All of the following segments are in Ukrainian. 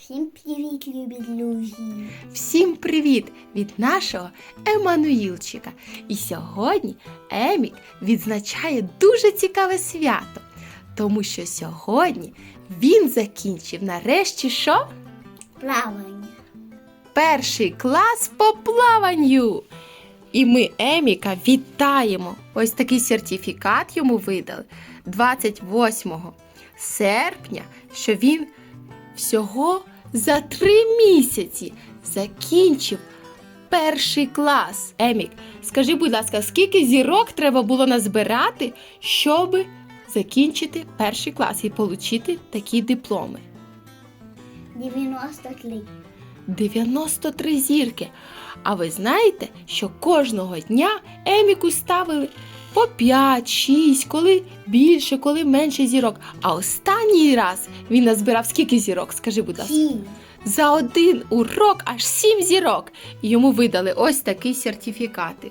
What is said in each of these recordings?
Всім привіт, любі друзі! Всім привіт від нашого Еммануїлчика. І сьогодні Емік відзначає дуже цікаве свято, тому що сьогодні він закінчив нарешті що? Плавання. Перший клас по плаванню. І ми Еміка вітаємо. Ось такий сертифікат йому видали 28 серпня, що він всього за три місяці закінчив перший клас. Емік, скажи, будь ласка, скільки зірок треба було назбирати, щоб закінчити перший клас і отримати такі дипломи? 93. 93 зірки. А ви знаєте, що кожного дня Еміку ставили по 5, 6, коли більше, коли менше зірок. А останній раз він назбирав скільки зірок? Скажи, будь ласка. Сім. За один урок аж 7 зірок. І йому видали ось такі сертифікати.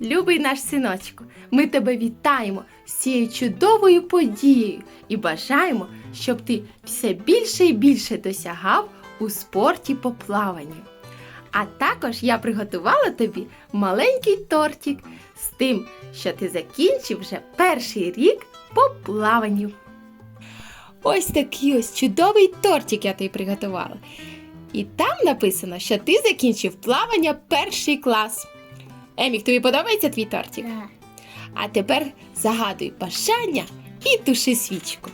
Любий наш синочку, ми тебе вітаємо з цією чудовою подією і бажаємо, щоб ти все більше і більше досягав у спорті по плаванню. А також я приготувала тобі маленький тортик з тим, що ти закінчив вже перший рік по плаванню. Ось такий ось чудовий тортик я тобі приготувала. І там написано, що ти закінчив плавання перший клас. Емік, тобі подобається твій тортик? Да. А тепер загадуй бажання і туши свічку.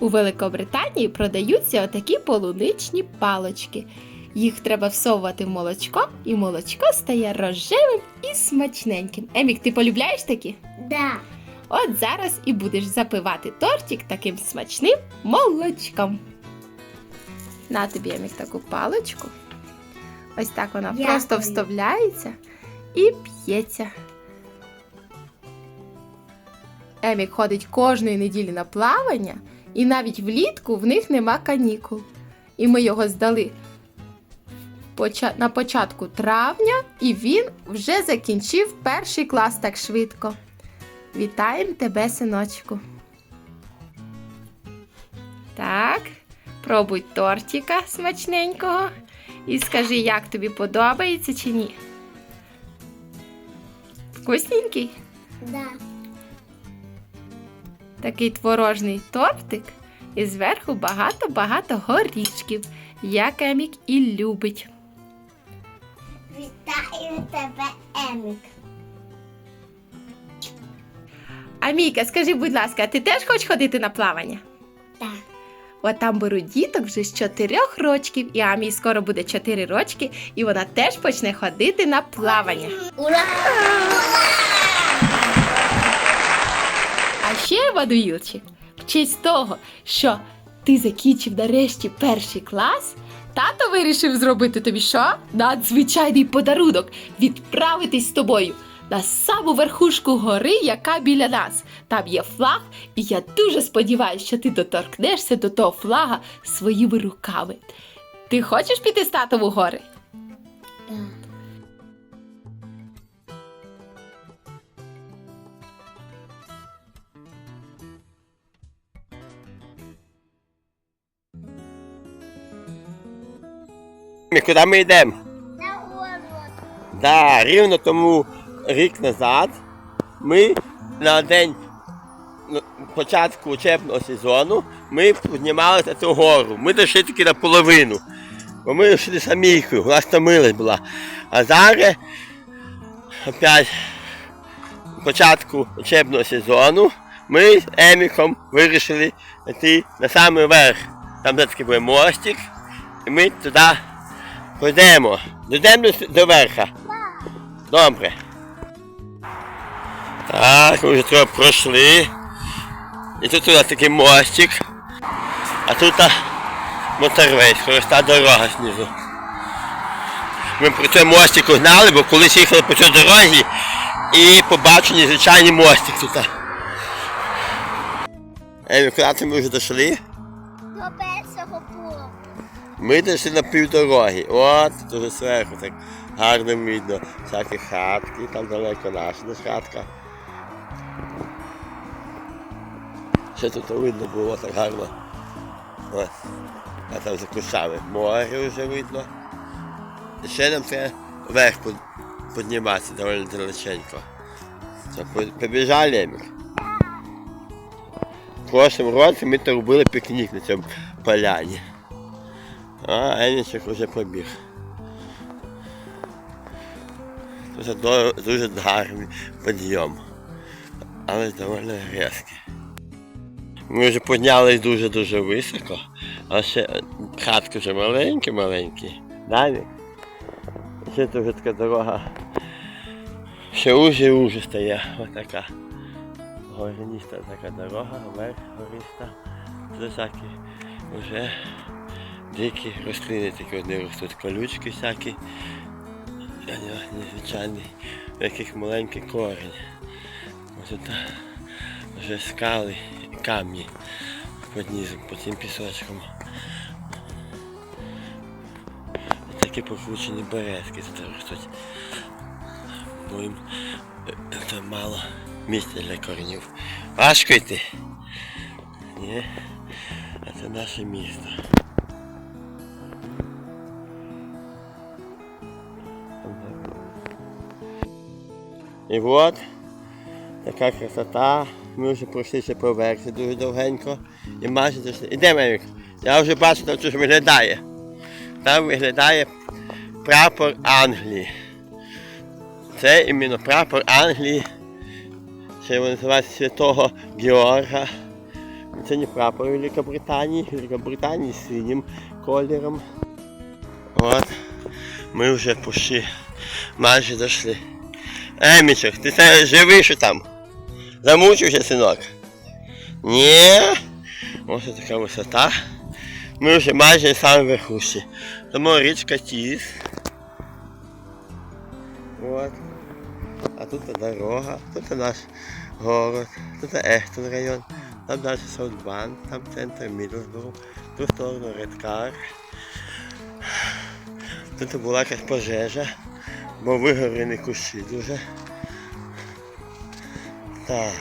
У Великобританії продаються отакі полуничні палочки. Їх треба всовувати в молочко, і молочко стає рожевим і смачненьким. Емік, ти полюбляєш такі? Да. От зараз і будеш запивати тортик таким смачним молочком. На тобі Емік таку паличку. Ось так вона Дякую. просто вставляється і п'ється. Емік ходить кожної неділі на плавання, і навіть влітку в них нема канікул. І ми його здали на початку травня, і він вже закінчив перший клас так швидко. Вітаємо тебе, синочку. Так, пробуй тортика смачненького. І скажи, як тобі подобається чи ні. Вкусненький? Да. Такий творожний тортик. І зверху багато-багато горішків, як Емік і любить. Вітаю тебе, Емік. Аміка, скажи, будь ласка, ти теж хочеш ходити на плавання? Так. От там беруть діток вже з чотирьох рочків, і Амі скоро буде чотири рочки, і вона теж почне ходити на плавання. Ура! Ще, Вадуїлчик, в честь того, що ти закінчив нарешті перший клас, тато вирішив зробити тобі що? Надзвичайний подарунок відправитись з тобою на саму верхушку гори, яка біля нас. Там є флаг, і я дуже сподіваюся, що ти доторкнешся до того флага своїми руками. Ти хочеш піти з татом у гори? Ми куди ми йдемо? На. Да, рівно тому рік назад ми на день ну, початку учебного сезону ми піднімалися цю гору. Ми дійшли тільки наполовину. Бо ми йшли самійкою, у нас там милость була. А зараз опять початку учебного сезону ми з Еміком вирішили йти на самий верх. Там де такий мостик, і ми туди Пойдемо. Дійдемо до, верха. Добре. Так, ми вже трохи пройшли. І тут у нас такий мостик. А тут моторвей, скориста дорога знизу. Ми по цьому мостику гнали, бо колись їхали по цій дорозі і побачили звичайний мостик тут. Ей, куди ми вже дійшли? До першого полу. Ми дійшли на півдороги. От, дуже зверху так гарно видно всякі хатки, там далеко наша десь хатка. Ще тут видно було так гарно. Ось. А там за кущами море вже видно. Ще нам треба вверх підніматися доволі далеченько. Побіжали. В прошлому році ми то робили пікнік на цьому поляні. А Енічок вже побіг. Це дуже гарний підйом. Але доволі різкий. Ми вже піднялись дуже-дуже високо, а ще хатки вже маленькі-маленькі. Далі. Ще тут вже така дорога. Ще уже і уже стає. Ось така. Горніста така дорога, вверх гориста. Всякі вже дикі рослини такі одні ростуть колючки всякі. А не- Незвичайний, в яких маленький корінь. Ось тут вже скали і камні під низом, під цим пісочком. І такі покручені березки тут ростуть. Бо їм е, там мало місця для коренів. Важко йти. Ні. А це наше місто. І от така красота. Ми вже пройшли ще по версі дуже довгенько. І майже дійшли. Ідемо, Емік. Я вже бачу, там щось виглядає. Там виглядає прапор Англії. Це іменно прапор Англії. Це його називають Святого Георга. Це не прапор Великобританії. Великобританії з синім кольором. От. Ми вже почти майже дійшли. Емічок, ти це живий що там? Замучився, синок? Ні. Ось така висота. Ми вже майже самій верхушці. Тому річка Тіс. От. А тут дорога, тут наш город, тут Ехтон район, там далі Саутбан, там центр Мідлсборо, ту сторону Редкар. Тут була якась пожежа, бо вигорені кущі дуже. Так,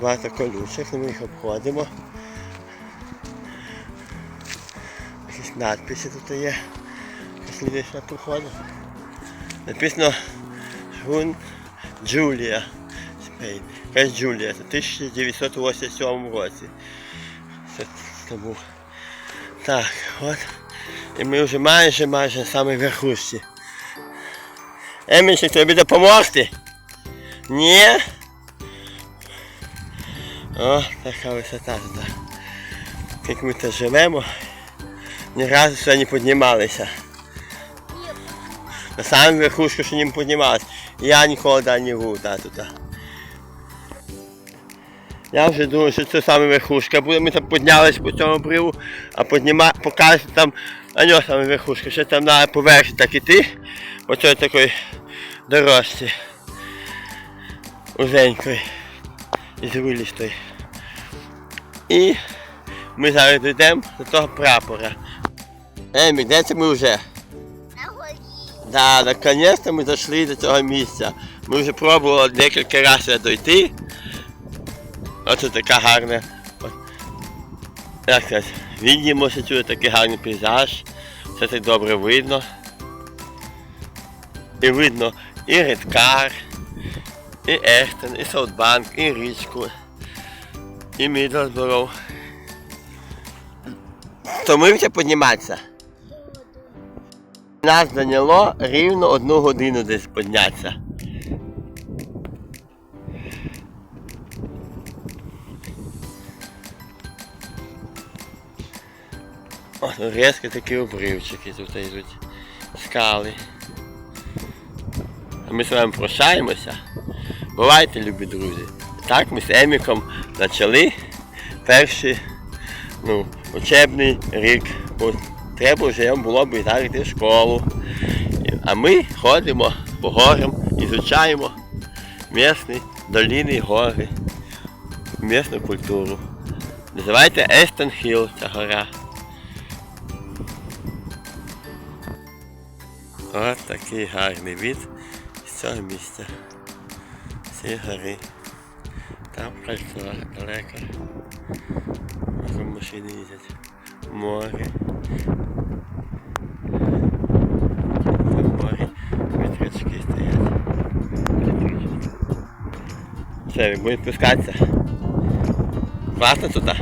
багато колючок, ми їх обходимо. Якісь надписи тут є. Слідуюча проходу. Написано Жун Джулія. Якась Джулія. Це 1987 році. Це, це. Так, от. І ми вже майже майже на самій верхушці. Емінчик, тобі допомогти? Ні? О, така висота тут. Як ми тут живемо, ні разу сюди не піднімалися. На саму верхушку ще не піднімалися. Я ніколи не був туди. тут. Я вже думаю, що це саме верхушка буде. Ми там піднялись по цьому бриву, а підніма... покажете там, а нього саме верхушка. Ще там на поверхі так іти, по цій такій дорожці. Узенької. Із вилістої. І ми зараз дійдемо до того прапора. Емік, де це ми вже? На горі. Да, наконец-то ми дійшли до цього місця. Ми вже пробували декілька разів дойти. Оце така гарна. Як сказати, віднімося чує такий гарний пейзаж. Все так добре видно. І видно і Редкар, і Ехтен, і Саутбанк, і річку, і Мідлсборо. Втомився підніматися. Нас зайняло рівно одну годину десь піднятися. Ну такі обривчики тут йдуть. Скали. А ми з вами прощаємося. Бувайте, любі друзі. Так ми з Еміком почали перший ну, учебний рік. Бо треба вже було б йти в школу. А ми ходимо по горам, ізучаємо місні долини і гори, місну культуру. Називається Естон Хілл ця гора. Ось такий гарний від з цього місця. Ці гори. Там кольцо далеко. Машини їздять. Море. Море. Вітрячки стоять. Все, він буде спускатися. Класно тут? Так,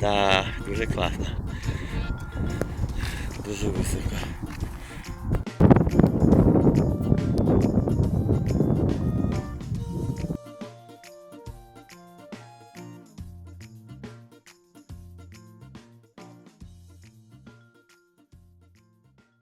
да, дуже класно. Дуже високо.